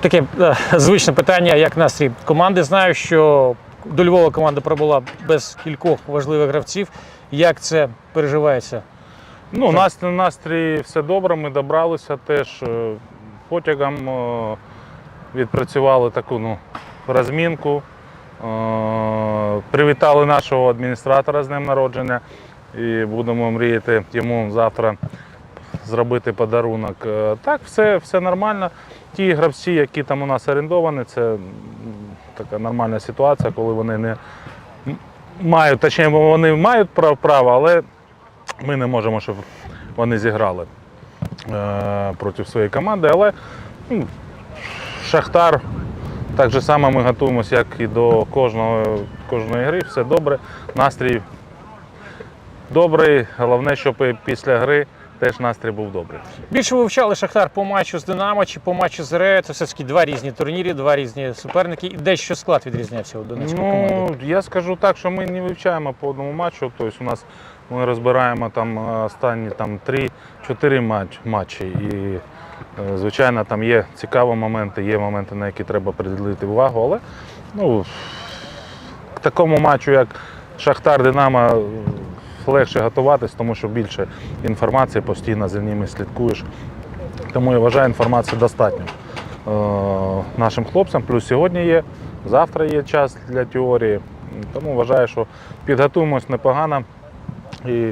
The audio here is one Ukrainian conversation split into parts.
Таке е, звичне питання, як настрій команди. Знаю, що до Львова команда пробула без кількох важливих гравців. Як це переживається? Ну, у нас настрій все добре, ми добралися теж е, потягом, е, відпрацювали таку ну, розмінку, привітали нашого адміністратора з днем народження і будемо мріяти йому завтра зробити подарунок. Е, Так, все, все нормально. Ті гравці, які там у нас орендовані, це така нормальна ситуація, коли вони не мають, точніше, вони мають прав- право, але ми не можемо, щоб вони зіграли е, проти своєї команди. Але ну, Шахтар так же само ми готуємося, як і до кожного, кожної гри. Все добре. Настрій добрий. Головне, щоб після гри теж настрій був добрий. Більше ви вивчали Шахтар по матчу з Динамо чи по матчу з Рею. Це все-таки два різні турніри, два різні суперники. І дещо склад відрізнявся у Донецької команди. Ну, я скажу так, що ми не вивчаємо по одному матчу. Тобто у нас ми розбираємо там е, останні там, 3-4 матч, матчі. І, е, звичайно, там є цікаві моменти, є моменти, на які треба приділити увагу. Але ну, к такому матчу, як Шахтар Динамо, легше готуватись, тому що більше інформації постійно за ними слідкуєш. Тому я вважаю, інформації достатньо е, нашим хлопцям. Плюс сьогодні є, завтра є час для теорії. Тому вважаю, що підготуємось непогано і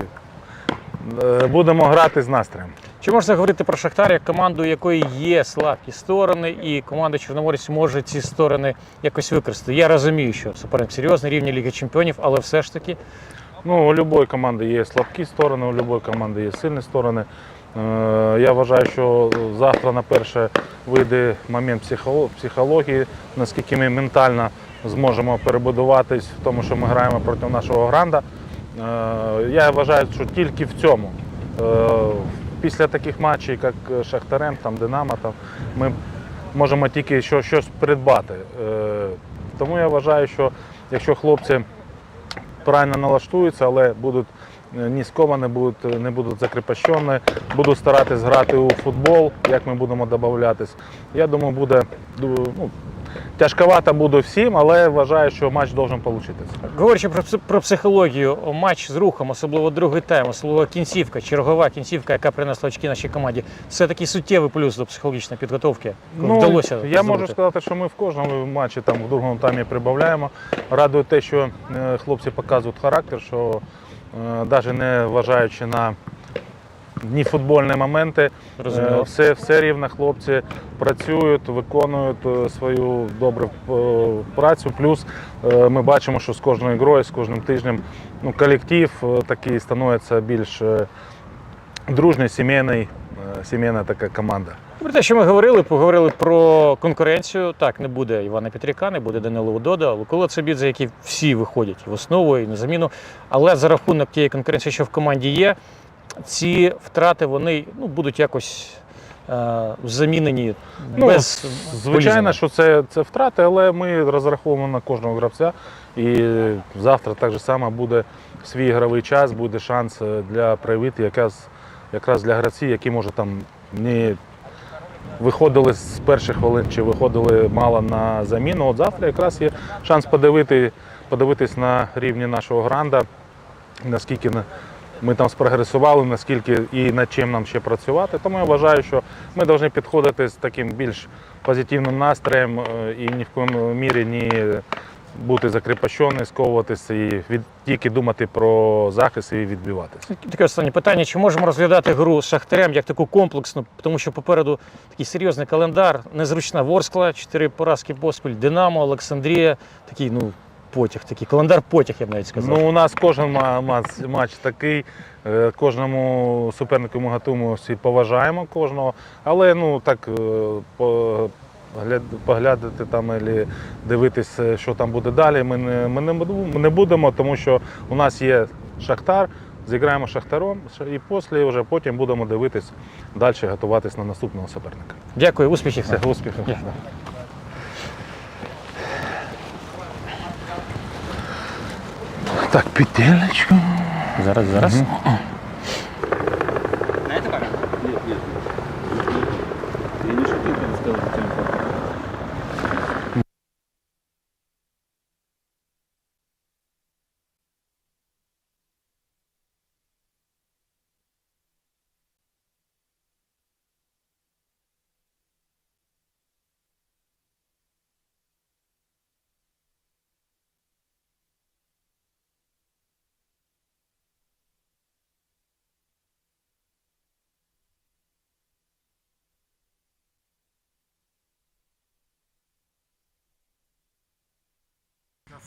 е, будемо грати з настроєм. Чи можна говорити про Шахтар як команду, у якої є слабкі сторони, і команда Чорноморець може ці сторони якось використати? Я розумію, що суперник серйозний рівні Ліги Чемпіонів, але все ж таки Ну, у будь-якої команди є слабкі сторони, у будь-якої команди є сильні сторони. Е, Я вважаю, що завтра на перше вийде момент психології, наскільки ми ментально зможемо перебудуватись в тому, що ми граємо проти нашого гранда. Е, Я вважаю, що тільки в цьому. Е, Після таких матчів, як Шахтарем, там, Динамо, там, ми можемо тільки щось придбати. Е, Тому я вважаю, що якщо хлопці правильно налаштуються, але будуть е, не сковані, будуть, е, не будуть закріпощені, будуть старатись грати у футбол, як ми будемо додатись. Я думаю, буде ну, тяжковато буде всім, але вважаю, що матч має вийти. Говорячи про, про психологію, матч з рухом, особливо другий тайм, особливо кінцівка, чергова кінцівка, яка принесла очки нашій команді, це такий суттєвий плюс до психологічної підготовки. вдалося. Ну, я можу сказати, що ми в кожному матчі там в другому таймі прибавляємо. Радує те, що е, хлопці показують характер, що навіть не вважаючи на ні футбольні моменти, Розуміло. е, все, все рівно хлопці працюють, виконують е, свою добру е, працю. Плюс ми бачимо, що з кожною грою, з кожним тижнем ну, колектив такий становиться більш дружний, сімейний, сімейна така команда. Про те, що ми говорили, поговорили про конкуренцію. Так, не буде Івана Петряка, не буде Данила Удода, Лукола Цибідзе, які всі виходять в основу і на заміну. Але за рахунок тієї конкуренції, що в команді є, ці втрати вони ну, будуть якось е, замінені Ну, без Звичайно, полізного. що це, це втрати, але ми розраховуємо на кожного гравця. І завтра так же само буде свій ігровий час, буде шанс е, для проявити якраз, якраз для гравців, які може там не виходили з перших хвилин чи виходили мало на заміну. От завтра якраз є шанс подивити, подивитись на рівні нашого гранда, наскільки на- ми там спрогресували, наскільки і над чим нам ще працювати. Тому я вважаю, що ми повинні підходити з таким більш позитивним настроєм е, і ні в коєму мірі не бути закріпощеним, сковуватися і від, тільки думати про захист і відбиватися. Таке останнє питання: чи можемо розглядати гру з Шахтарем як таку комплексну, тому що попереду такий серйозний календар, незручна Ворскла, чотири поразки поспіль, Динамо, Олександрія, такий, ну, потяг, такий календар потяг, я б навіть сказав. Ну, у нас кожен матч, матч такий. е, Кожному супернику ми готуємося і поважаємо кожного. Але ну так е, по- поглядати там і дивитися, що там буде далі. Ми не, ми не не будемо, тому що у нас є Шахтар. Зіграємо Шахтаром і після вже потім будемо дивитись далі, готуватись на наступного суперника. Дякую, успіхів. Все, успіхів. Дякую. Так, петелечку. Зараз, зараз. Ти не що Я не сказати по цьому поводу?